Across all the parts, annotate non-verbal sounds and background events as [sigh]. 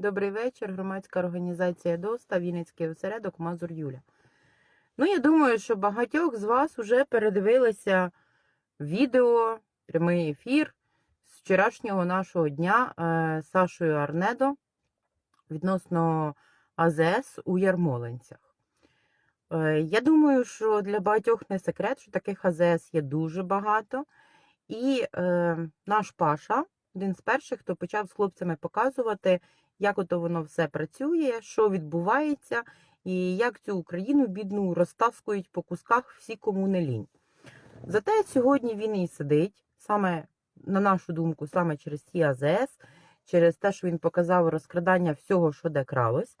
Добрий вечір. Громадська організація ДОСТА, Вінницький осередок Мазур Юля. Ну, я думаю, що багатьох з вас вже передивилися відео, прямий ефір з вчорашнього нашого дня е, з Сашою Арнедо відносно АЗС у Ярмолинцях. Е, Я думаю, що для багатьох не секрет, що таких АЗС є дуже багато. І е, наш Паша, один з перших, хто почав з хлопцями показувати, як ото воно все працює, що відбувається, і як цю Україну бідну розтаскують по кусках всі, кому не лінь. Зате сьогодні він і сидить, саме, на нашу думку, саме через ці АЗС, через те, що він показав розкрадання всього, що де кралось.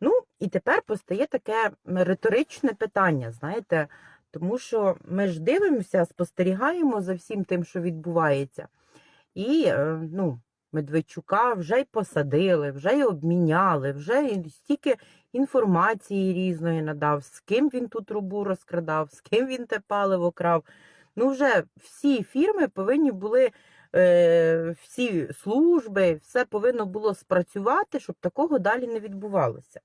Ну, і тепер постає таке риторичне питання, знаєте, тому що ми ж дивимося, спостерігаємо за всім тим, що відбувається. І е, ну, Медведчука вже й посадили, вже й обміняли, вже стільки інформації різної надав, з ким він ту трубу розкрадав, з ким він те паливо крав. Ну, вже всі фірми повинні були, е, всі служби, все повинно було спрацювати, щоб такого далі не відбувалося.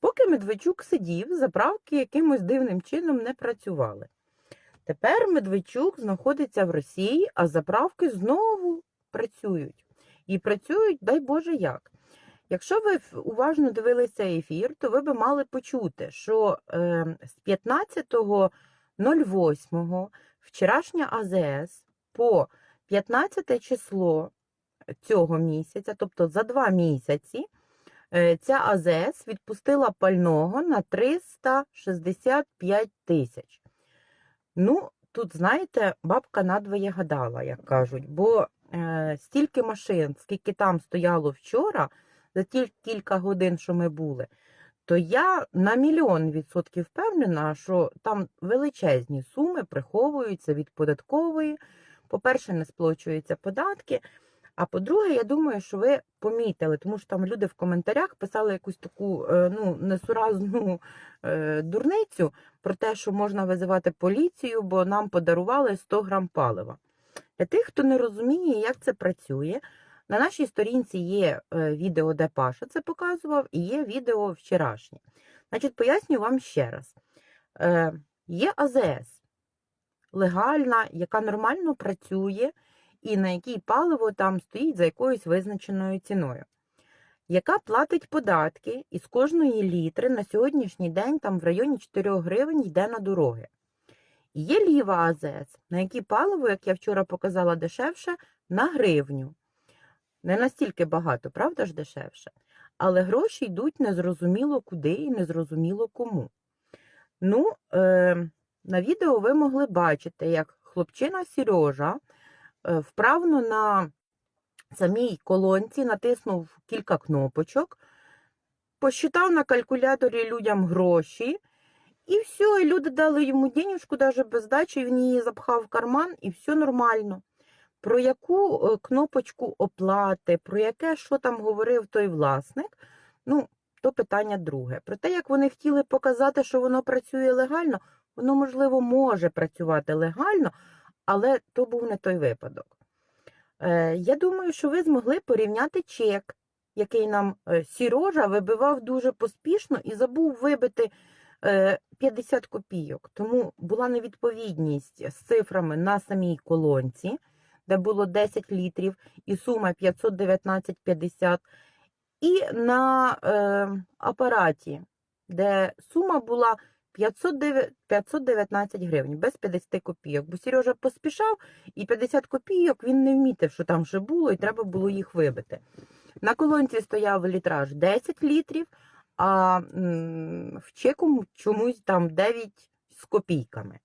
Поки Медведчук сидів, заправки якимось дивним чином не працювали. Тепер Медведчук знаходиться в Росії, а заправки знову працюють. І працюють, дай Боже, як. Якщо ви уважно дивилися ефір, то ви би мали почути, що е, з 15.08 вчорашня АЗС по 15 число цього місяця, тобто за два місяці, е, ця АЗС відпустила пального на 365 тисяч. Ну, тут, знаєте, бабка надвоє гадала, як кажуть, бо стільки машин, скільки там стояло вчора, за ті кілька годин, що ми були, то я на мільйон відсотків впевнена, що там величезні суми приховуються від податкової. По-перше, не сплачуються податки. А по-друге, я думаю, що ви помітили, тому що там люди в коментарях писали якусь таку е, ну, несуразну е, дурницю про те, що можна визивати поліцію, бо нам подарували 100 грам палива. Для тих, хто не розуміє, як це працює, на нашій сторінці є е, відео, де Паша це показував, і є відео вчорашнє. Значить, поясню вам ще раз: Е, є АЗС легальна, яка нормально працює, і на якій паливо там стоїть за якоюсь визначеною ціною, яка платить податки, і з кожної літри на сьогоднішній день там в районі 4 гривень йде на дороги. Є ліва АЗС, на якій паливо, як я вчора показала, дешевше на гривню. Не настільки багато, правда ж, дешевше? Але гроші йдуть незрозуміло куди і незрозуміло кому. Ну, е, на відео ви могли бачити, як хлопчина Сережа е, вправно на самій колонці натиснув кілька кнопочок, посчитав на калькуляторі людям гроші, і все, і люди дали йому денежку, навіть без здачі, він її запхав в карман, і все нормально. Про яку е, кнопочку оплати, про яке, що там говорив той власник, ну, то питання друге. Про те, як вони хотіли показати, що воно працює легально, воно, можливо, може працювати легально, але то був не той випадок. Е, я думаю, що ви змогли порівняти чек, який нам е, Сірожа вибивав дуже поспішно і забув вибити 50 копійок. Тому була невідповідність з цифрами на самій колонці, де було 10 літрів, і сума 519,50, і на е, апараті, де сума була 509 519 гривень, без 50 копійок. Бо Сережа поспішав, і 50 копійок він не вмітив, що там ще було, і треба було їх вибити. На колонці стояв літраж 10 літрів, а в чеку чомусь там 9 з копійками.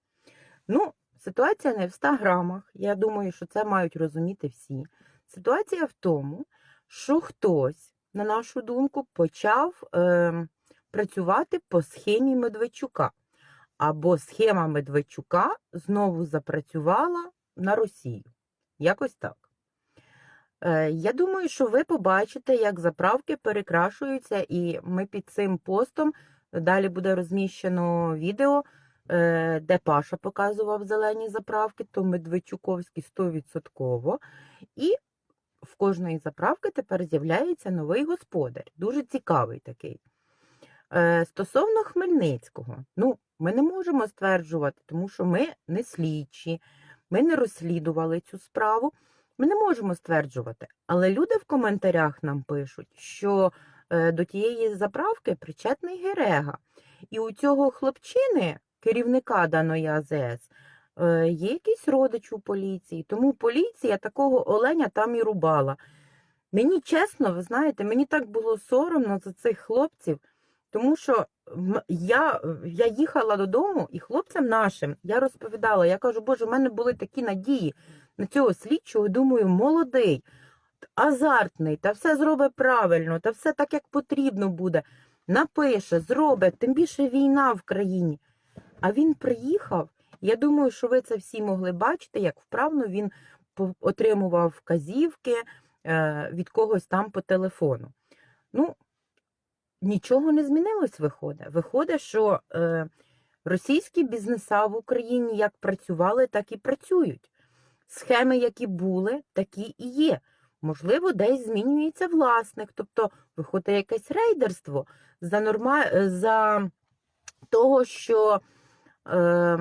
Ну, ситуація не в 100 грамах. Я думаю, що це мають розуміти всі. Ситуація в тому, що хтось, на нашу думку, почав е, працювати по схемі Медведчука. Або схема Медведчука знову запрацювала на Росію. Якось так. Е, Я думаю, що ви побачите, як заправки перекрашуються, і ми під цим постом далі буде розміщено відео, е, де Паша показував зелені заправки, то Медведчуковські 100%. І в кожної заправки тепер з'являється новий господар. Дуже цікавий такий. Е, Стосовно Хмельницького, ну, ми не можемо стверджувати, тому що ми не слідчі, ми не розслідували цю справу. Ми не можемо стверджувати. Але люди в коментарях нам пишуть, що е, до тієї заправки причетний Герега. І у цього хлопчини, керівника даної АЗС, е, є якийсь родич у поліції. Тому поліція такого оленя там і рубала. Мені чесно, ви знаєте, мені так було соромно за цих хлопців, тому що я, я їхала додому і хлопцям нашим я розповідала, я кажу, боже, в мене були такі надії цього слідчого, думаю, молодий, азартний, та все зробить правильно, та все так, як потрібно буде. Напише, зробить, тим більше війна в країні. А він приїхав. Я думаю, що ви це всі могли бачити, як вправно він отримував вказівки е, від когось там по телефону. Ну, нічого не змінилось, виходить. Виходить, що е, російські бізнеса в Україні як працювали, так і працюють. Схеми, які були, такі і є. Можливо, десь змінюється власник, тобто виходить якесь рейдерство за норма... е, за того, що е,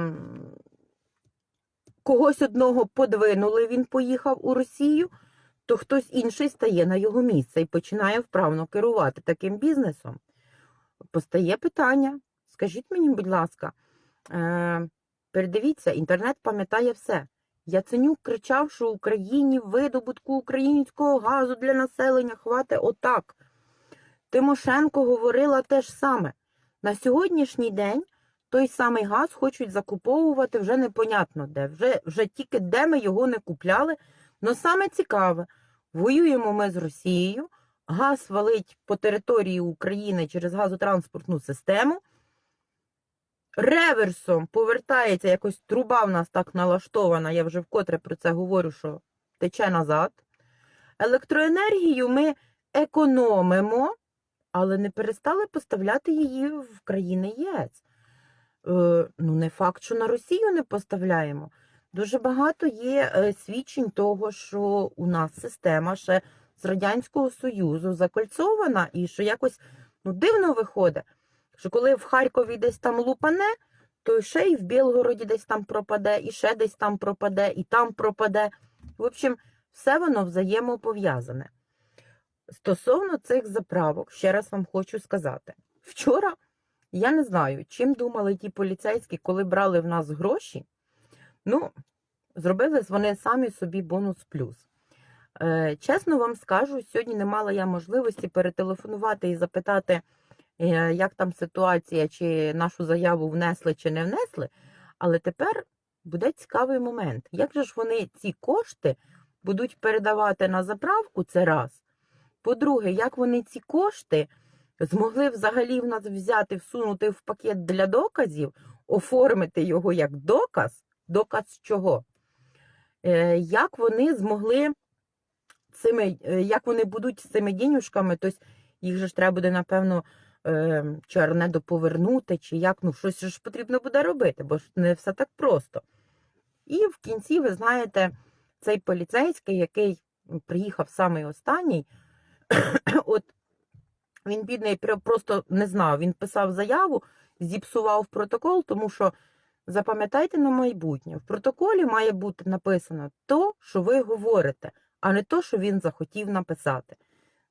когось одного подвинули, він поїхав у Росію, то хтось інший стає на його місце і починає вправно керувати таким бізнесом. Постає питання. Скажіть мені, будь ласка, е, передивіться, інтернет пам'ятає все. Яценюк кричав, що Україні видобутку українського газу для населення хватить отак. Тимошенко говорила те ж саме. На сьогоднішній день той самий газ хочуть закуповувати вже непонятно де. Вже, вже тільки де ми його не купляли. Но саме цікаве, воюємо ми з Росією, газ валить по території України через газотранспортну систему. Реверсом повертається якось труба в нас так налаштована, я вже вкотре про це говорю, що тече назад. Електроенергію ми економимо, але не перестали поставляти її в країни ЄС. Е, ну, не факт, що на Росію не поставляємо. Дуже багато є е, свідчень того, що у нас система ще з Радянського Союзу закольцована і що якось ну, дивно виходить, що коли в Харкові десь там лупане, то ще й в Білгороді десь там пропаде, і ще десь там пропаде, і там пропаде. В общем, все воно взаємопов'язане. Стосовно цих заправок, ще раз вам хочу сказати: вчора я не знаю, чим думали ті поліцейські, коли брали в нас гроші. Ну, зробили вони самі собі бонус плюс. Е, чесно вам скажу, сьогодні не мала я можливості перетелефонувати і запитати, як там ситуація, чи нашу заяву внесли, чи не внесли. Але тепер буде цікавий момент. Як же ж вони ці кошти будуть передавати на заправку, це раз. По-друге, як вони ці кошти змогли взагалі в нас взяти, всунути в пакет для доказів, оформити його як доказ, доказ чого? Е, Як вони змогли цими, е, як вони будуть з цими дінюшками, тобто їх же ж треба буде, напевно, е, чи оренду повернути, чи як, ну щось ж потрібно буде робити, бо ж не все так просто. І в кінці, ви знаєте, цей поліцейський, який приїхав самий останній, [clears throat] от він, бідний, просто не знав. Він писав заяву, зіпсував протокол, тому що запам'ятайте на майбутнє, в протоколі має бути написано то, що ви говорите, а не то, що він захотів написати.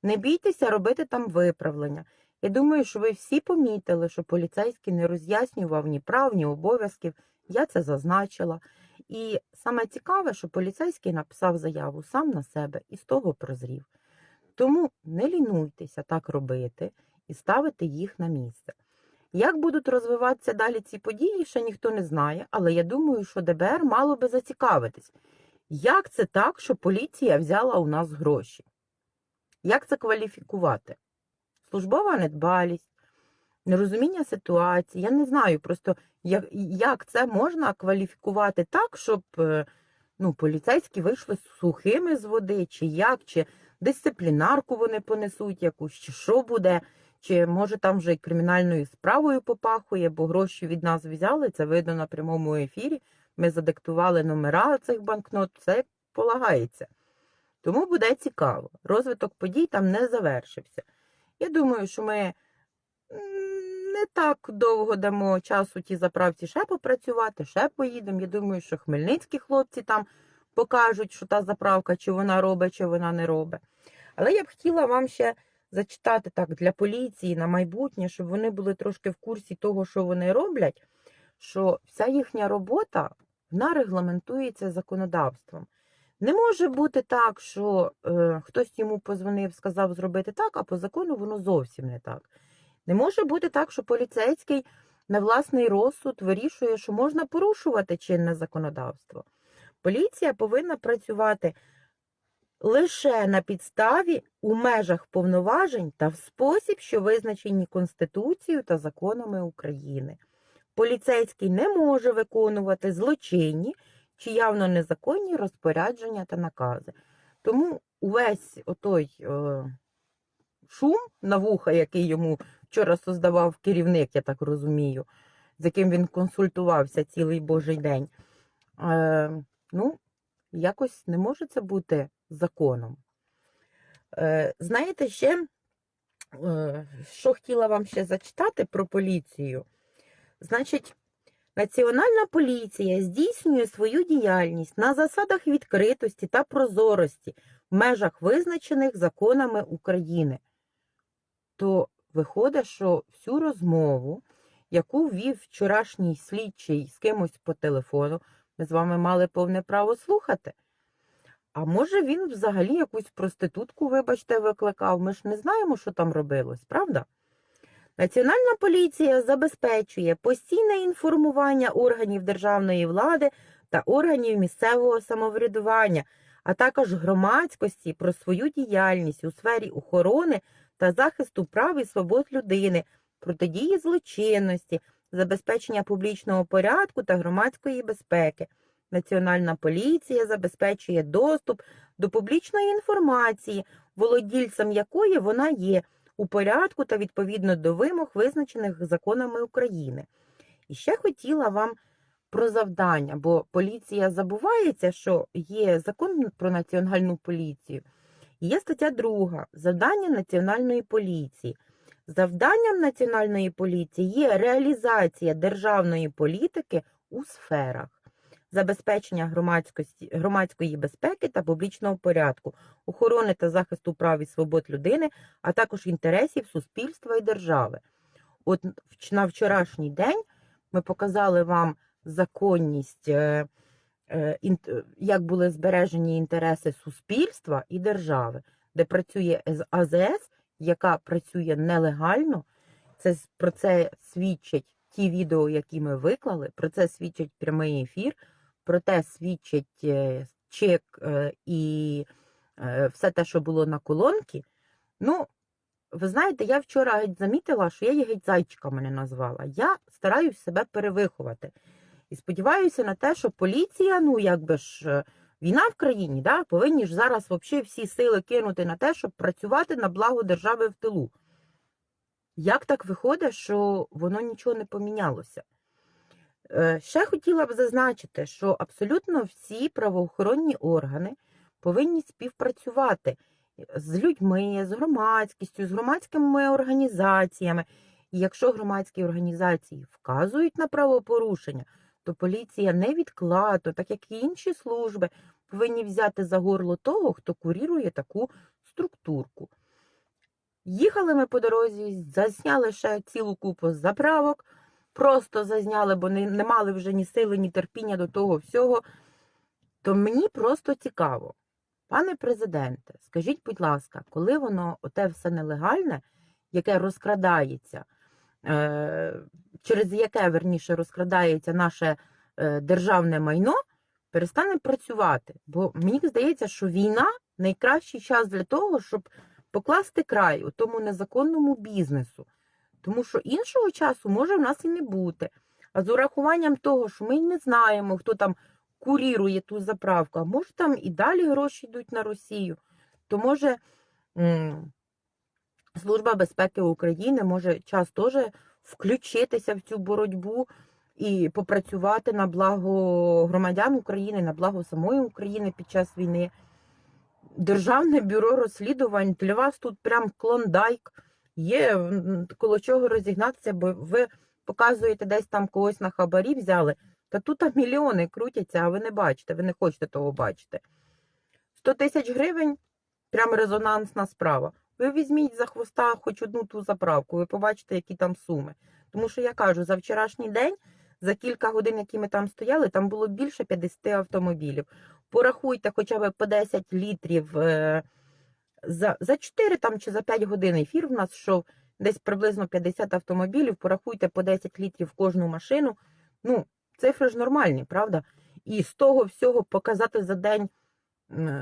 Не бійтеся робити там виправлення. Я думаю, що ви всі помітили, що поліцейський не роз'яснював ні прав, ні обов'язків. Я це зазначила. І саме цікаве, що поліцейський написав заяву сам на себе і з того прозрів. Тому не лінуйтеся так робити і ставити їх на місце. Як будуть розвиватися далі ці події, ще ніхто не знає, але я думаю, що ДБР мало би зацікавитись. Як це так, що поліція взяла у нас гроші? Як це кваліфікувати? Службова недбалість, нерозуміння ситуації. Я не знаю просто, як, як це можна кваліфікувати так, щоб е, ну, поліцейські вийшли сухими з води, чи як, чи дисциплінарку вони понесуть якусь, чи що буде, чи може там вже і кримінальною справою попахує, бо гроші від нас взяли, це видно на прямому ефірі. Ми задиктували номера цих банкнот, все як полагається. Тому буде цікаво. Розвиток подій там не завершився. Я думаю, що ми не так довго дамо часу тій заправці ще попрацювати, ще поїдемо. Я думаю, що хмельницькі хлопці там покажуть, що та заправка, чи вона робить, чи вона не робить. Але я б хотіла вам ще зачитати так для поліції на майбутнє, щоб вони були трошки в курсі того, що вони роблять, що вся їхня робота вона регламентується законодавством. Не може бути так, що е, хтось йому позвонив, сказав зробити так, а по закону воно зовсім не так. Не може бути так, що поліцейський на власний розсуд вирішує, що можна порушувати чинне законодавство. Поліція повинна працювати лише на підставі у межах повноважень та в спосіб, що визначені Конституцією та законами України. Поліцейський не може виконувати злочинні чи явно незаконні розпорядження та накази. Тому увесь отой е, шум на вуха, який йому вчора создавав керівник, я так розумію, з яким він консультувався цілий божий день. Е, ну, якось не може це бути законом. Е, знаєте, ще, е, що хотіла вам ще зачитати про поліцію? Значить, Національна поліція здійснює свою діяльність на засадах відкритості та прозорості в межах визначених законами України. То виходить, що всю розмову, яку вів вчорашній слідчий з кимось по телефону, ми з вами мали повне право слухати. А може він взагалі якусь проститутку, вибачте, викликав? Ми ж не знаємо, що там робилось, правда? Національна поліція забезпечує постійне інформування органів державної влади та органів місцевого самоврядування, а також громадськості про свою діяльність у сфері охорони та захисту прав і свобод людини, протидії злочинності, забезпечення публічного порядку та громадської безпеки. Національна поліція забезпечує доступ до публічної інформації, володільцем якої вона є у порядку та відповідно до вимог, визначених законами України. І ще хотіла вам про завдання, бо поліція забувається, що є закон про національну поліцію. Є стаття 2. Завдання національної поліції. Завданням національної поліції є реалізація державної політики у сферах забезпечення громадськості, громадської безпеки та публічного порядку, охорони та захисту прав і свобод людини, а також інтересів суспільства і держави. От на вчорашній день ми показали вам законність, е, е, як були збережені інтереси суспільства і держави, де працює АЗС, яка працює нелегально. Це про це свідчать ті відео, які ми виклали. Про це свідчить прямий ефір. Про те свідчить е, чек е, і е, все те, що було на колонці. Ну, ви знаєте, я вчора геть замітила, що я її геть зайчика мене назвала. Я стараюсь себе перевиховати. І сподіваюся на те, що поліція, ну якби ж війна в країні, да, повинні ж зараз взагалі всі сили кинути на те, щоб працювати на благо держави в тилу. Як так виходить, що воно нічого не помінялося? Е, Ще хотіла б зазначити, що абсолютно всі правоохоронні органи повинні співпрацювати з людьми, з громадськістю, з громадськими організаціями. І якщо громадські організації вказують на правопорушення, то поліція невідкладно, так як і інші служби, повинні взяти за горло того, хто курірує таку структурку. Їхали ми по дорозі, засняли ще цілу купу заправок, просто зазняли, бо не, не мали вже ні сили, ні терпіння до того всього. То мені просто цікаво. Пане президенте, скажіть, будь ласка, коли воно оте все нелегальне, яке розкрадається, е, через яке верніше розкрадається наше е, державне майно, перестане працювати? Бо мені здається, що війна найкращий час для того, щоб покласти край у тому незаконному бізнесу. Тому що іншого часу може в нас і не бути. А з урахуванням того, що ми не знаємо, хто там курірує ту заправку, а може там і далі гроші йдуть на Росію, то може Служба безпеки України може час теж включитися в цю боротьбу і попрацювати на благо громадян України, на благо самої України під час війни. Державне бюро розслідувань для вас тут прям клондайк. Є коло чого розігнатися, бо ви показуєте десь там когось на хабарі взяли. Та тут там мільйони крутяться, а ви не бачите, ви не хочете того бачити. 100 тисяч гривень прям резонансна справа. Ви візьміть за хвоста хоч одну ту заправку, ви побачите, які там суми. Тому що я кажу, за вчорашній день, за кілька годин, які ми там стояли, там було більше 50 автомобілів. Порахуйте хоча б по 10 літрів е, за, за 4 там, чи за 5 годин ефір в нас йшов десь приблизно 50 автомобілів, порахуйте по 10 літрів кожну машину. Ну, цифри ж нормальні, правда? І з того всього показати за день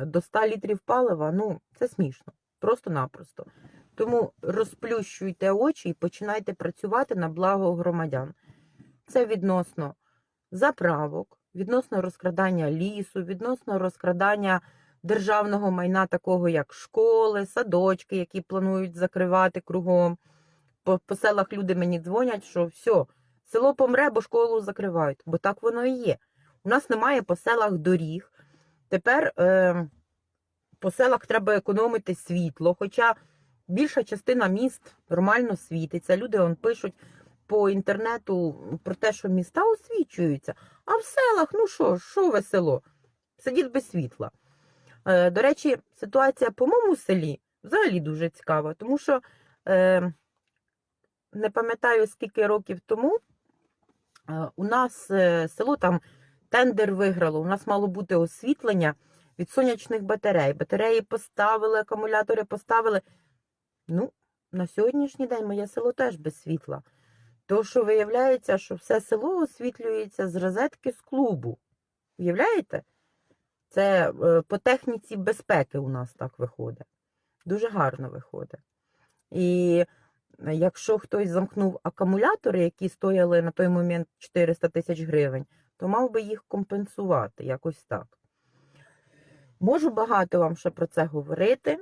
до 100 літрів палива, ну, це смішно. Просто-напросто. Тому розплющуйте очі і починайте працювати на благо громадян. Це відносно заправок, відносно розкрадання лісу, відносно розкрадання державного майна, такого як школи, садочки, які планують закривати кругом. По, по селах люди мені дзвонять, що все, село помре, бо школу закривають. Бо так воно і є. У нас немає по селах доріг. Тепер е, по селах треба економити світло. Хоча більша частина міст нормально світиться. Люди он пишуть по інтернету про те, що міста освічуються. А в селах, ну що, що ви село? Сидіть без світла. Е, До речі, ситуація по моєму селі взагалі дуже цікава, тому що е, не пам'ятаю, скільки років тому е, у нас село там тендер виграло. У нас мало бути освітлення від сонячних батарей. Батареї поставили, акумулятори поставили. Ну, на сьогоднішній день моє село теж без світла. То, що виявляється, що все село освітлюється з розетки з клубу. Уявляєте? Це е, по техніці безпеки у нас так виходить. Дуже гарно виходить. І е, якщо хтось замкнув акумулятори, які стояли на той момент 400 тисяч гривень, то мав би їх компенсувати якось так. Можу багато вам ще про це говорити.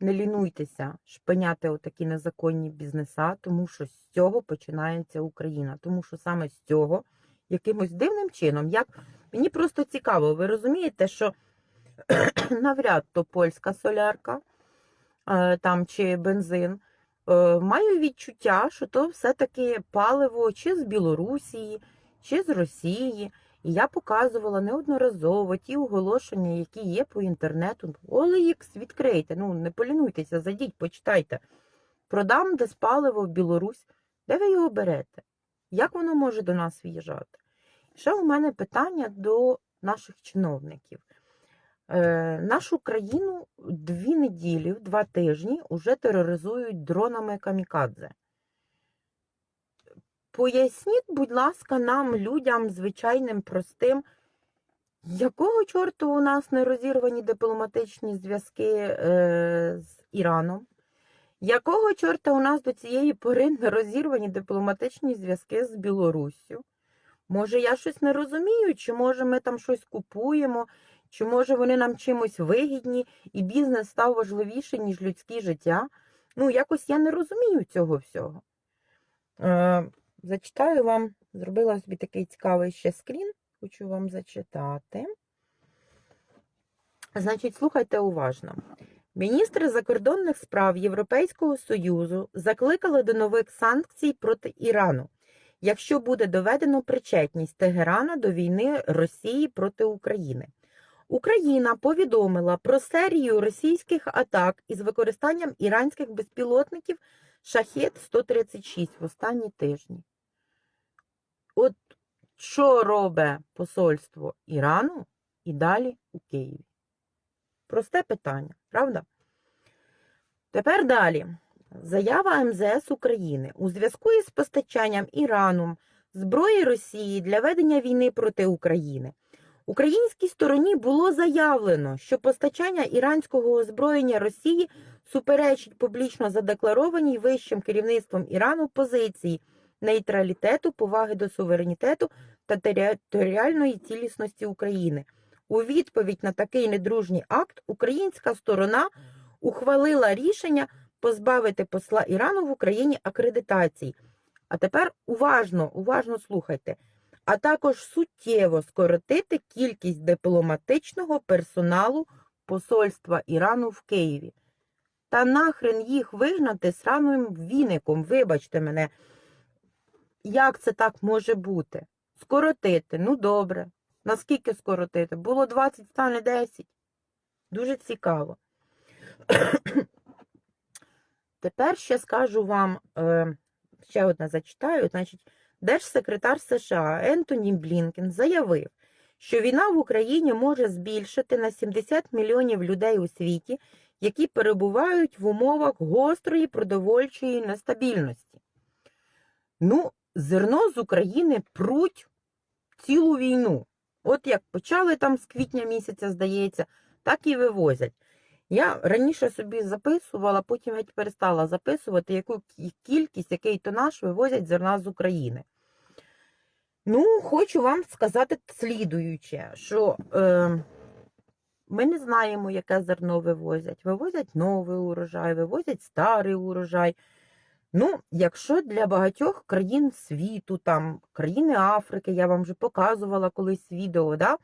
Не лінуйтеся шпиняти отакі незаконні бізнеса, тому що з цього починається Україна. Тому що саме з цього, якимось дивним чином, як мені просто цікаво, ви розумієте, що [clears throat] навряд то польська солярка е, там чи бензин. е, Маю відчуття, що то все-таки паливо чи з Білорусії, чи з Росії. І я показувала неодноразово ті оголошення, які є по інтернету. OLX відкрийте, ну не полінуйтеся, зайдіть, почитайте. Продам десь паливо в Білорусь. Де ви його берете? Як воно може до нас в'їжджати? Ще у мене питання до наших чиновників. Е, нашу країну дві неділі, два тижні вже тероризують дронами камікадзе. Поясніть, будь ласка, нам, людям, звичайним, простим, якого чорту у нас не розірвані дипломатичні зв'язки е, з Іраном? Якого чорта у нас до цієї пори не розірвані дипломатичні зв'язки з Білоруссю? Може, я щось не розумію, чи може ми там щось купуємо, чи може вони нам чимось вигідні, і бізнес став важливіший, ніж людське життя? Ну, якось я не розумію цього всього. Е, Зачитаю вам, зробила собі такий цікавий ще скрін, хочу вам зачитати. Значить, слухайте уважно. Міністри закордонних справ Європейського Союзу закликали до нових санкцій проти Ірану, якщо буде доведено причетність Тегерана до війни Росії проти України. Україна повідомила про серію російських атак із використанням іранських безпілотників Шахет 136 в останні тижні. От що робить посольство Ірану і далі у Києві? Просте питання, правда? Тепер далі. Заява МЗС України у зв'язку із постачанням Іраном зброї Росії для ведення війни проти України. Українській стороні було заявлено, що постачання іранського озброєння Росії суперечить публічно задекларованій вищим керівництвом Ірану позиції нейтралітету, поваги до суверенітету та територіальної цілісності України. У відповідь на такий недружній акт українська сторона ухвалила рішення позбавити посла Ірану в Україні акредитації. А тепер уважно, уважно слухайте. А також суттєво скоротити кількість дипломатичного персоналу посольства Ірану в Києві. Та нахрен їх вигнати сраним віником, вибачте мене. Як це так може бути? Скоротити, ну добре. Наскільки скоротити? Було 20, стане 10. Дуже цікаво. Тепер ще скажу вам, е, ще одне зачитаю. Значить, Держсекретар США Ентоні Блінкен заявив, що війна в Україні може збільшити на 70 мільйонів людей у світі, які перебувають в умовах гострої продовольчої нестабільності. Ну, зерно з України пруть цілу війну. От як почали там з квітня місяця, здається, так і вивозять. Я раніше собі записувала, потім геть перестала записувати, яку кількість, який тонаж вивозять зерна з України. Ну, хочу вам сказати слідуюче, що е, ми не знаємо, яке зерно вивозять. Вивозять новий урожай, вивозять старий урожай. Ну, якщо для багатьох країн світу, там, країни Африки, я вам вже показувала колись відео, да?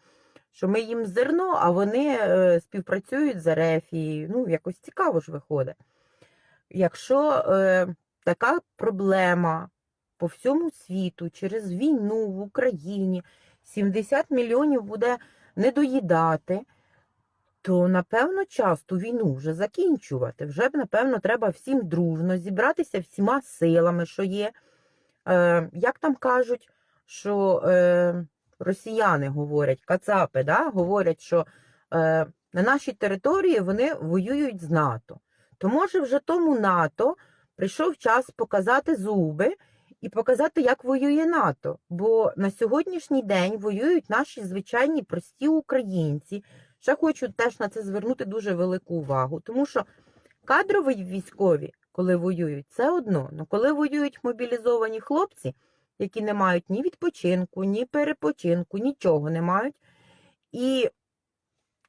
Що ми їм зерно, а вони е, співпрацюють з Ерефією. Ну, якось цікаво ж виходить. Якщо е, така проблема по всьому світу через війну в Україні 70 мільйонів буде недоїдати, то напевно час ту війну вже закінчувати. Вже напевно, треба всім дружно зібратися всіма силами, що є. Е, як там кажуть, що е, росіяни говорять, кацапи, да, говорять, що е, на нашій території вони воюють з НАТО. То може вже тому НАТО прийшов час показати зуби і показати, як воює НАТО. Бо на сьогоднішній день воюють наші звичайні прості українці. Ще хочу теж на це звернути дуже велику увагу, тому що кадрові військові, коли воюють, це одно. але коли воюють мобілізовані хлопці, які не мають ні відпочинку, ні перепочинку, нічого не мають, і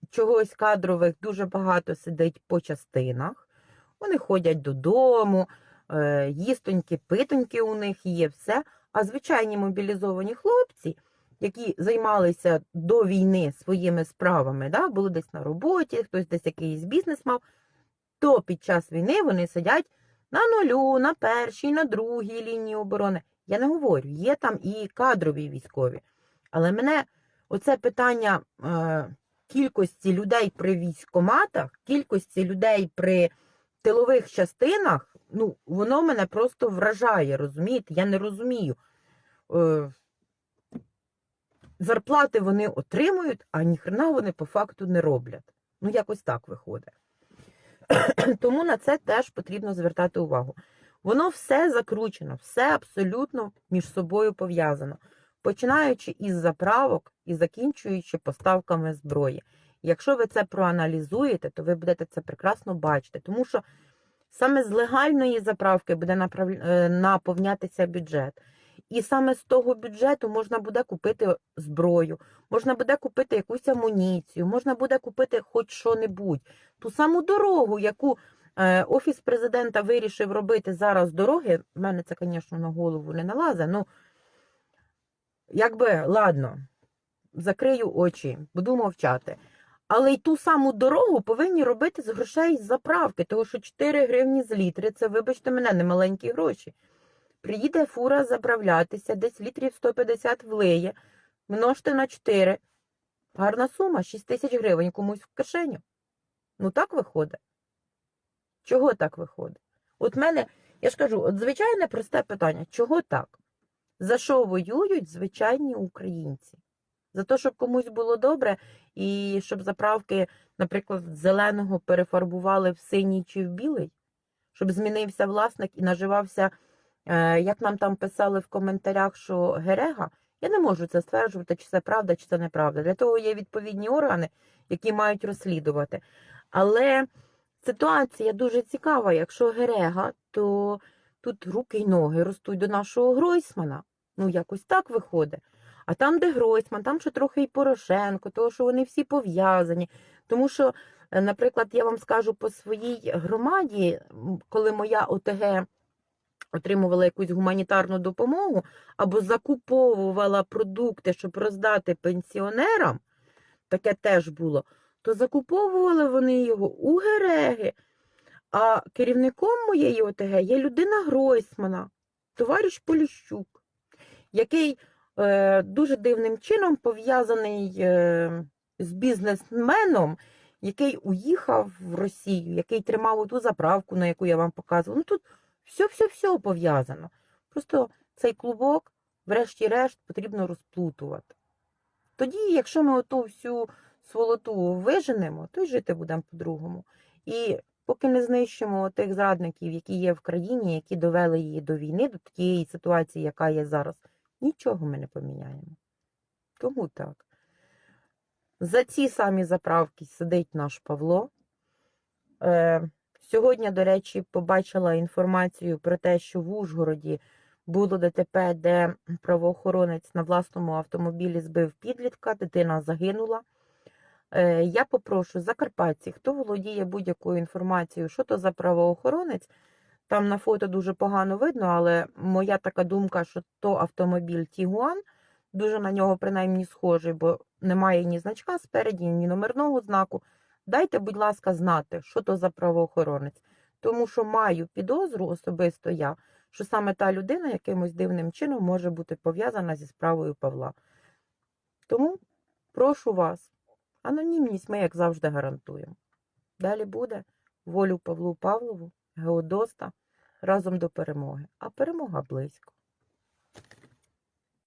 чогось кадрових дуже багато сидить по частинах, вони ходять додому, е, їстоньки, питоньки у них є, все. А звичайні мобілізовані хлопці, які займалися до війни своїми справами, да, були десь на роботі, хтось десь якийсь бізнес мав, то під час війни вони сидять на нулю, на першій, на другій лінії оборони. Я не говорю, є там і кадрові військові. Але мене оце питання е, кількості людей при військоматах, кількості людей при тилових частинах, ну, воно мене просто вражає, розумієте? Я не розумію. Е, зарплати вони отримують, а ніхрена вони по факту не роблять. Ну, якось так виходить. [clears throat] Тому на це теж потрібно звертати увагу. Воно все закручено, все абсолютно між собою пов'язано, починаючи із заправок і закінчуючи поставками зброї. Якщо ви це проаналізуєте, то ви будете це прекрасно бачити, тому що саме з легальної заправки буде направ... е, наповнятися бюджет. І саме з того бюджету можна буде купити зброю, можна буде купити якусь амуніцію, можна буде купити хоч що-небудь. Ту саму дорогу, яку Офіс президента вирішив робити зараз дороги, в мене це, звісно, на голову не налазить, ну, якби, ладно, закрию очі, буду мовчати. Але й ту саму дорогу повинні робити з грошей з заправки, тому що 4 гривні з літри це, вибачте мене, не маленькі гроші. Приїде фура заправлятися, десь літрів 150 влиє, множте на 4. Гарна сума, 6 тисяч гривень комусь в кишеню. Ну так виходить. Чого так виходить? От мене, я ж кажу, от звичайне просте питання: чого так? За що воюють звичайні українці? За те, щоб комусь було добре, і щоб заправки, наприклад, зеленого перефарбували в синій чи в білий, щоб змінився власник і наживався, е, як нам там писали в коментарях, що Герега. Я не можу це стверджувати, чи це правда, чи це неправда. Для того є відповідні органи, які мають розслідувати. Але ситуація дуже цікава. Якщо Герега, то тут руки й ноги ростуть до нашого Гройсмана. Ну, якось так виходить. А там, де Гройсман, там ще трохи і Порошенко, тому що вони всі пов'язані. Тому що, е, наприклад, я вам скажу по своїй громаді, коли моя ОТГ отримувала якусь гуманітарну допомогу або закуповувала продукти, щоб роздати пенсіонерам, таке теж було, то закуповували вони його у Гереги. А керівником моєї ОТГ є людина Гройсмана, товариш Поліщук, який е, дуже дивним чином пов'язаний е, з бізнесменом, який уїхав в Росію, який тримав ту заправку, на яку я вам показувала. Ну тут все-все-все пов'язано. Просто цей клубок, врешті-решт, потрібно розплутувати. Тоді, якщо ми оту всю сволоту виженемо, то й жити будемо по-другому. І поки не знищимо тих зрадників, які є в країні, які довели її до війни, до тієї ситуації, яка є зараз, нічого ми не поміняємо. Тому так. За ці самі заправки сидить наш Павло. Е, сьогодні, до речі, побачила інформацію про те, що в Ужгороді було ДТП, де правоохоронець на власному автомобілі збив підлітка, дитина загинула. Е, Я попрошу закарпатці, хто володіє будь-якою інформацією, що то за правоохоронець. Там на фото дуже погано видно, але моя така думка, що то автомобіль Тігуан, дуже на нього принаймні схожий, бо немає ні значка спереді, ні номерного знаку. Дайте, будь ласка, знати, що то за правоохоронець. Тому що маю підозру особисто я, що саме та людина якимось дивним чином може бути пов'язана зі справою Павла. Тому прошу вас, анонімність ми, як завжди, гарантуємо. Далі буде волю Павлу Павлову, Геодоста разом до перемоги. А перемога близько.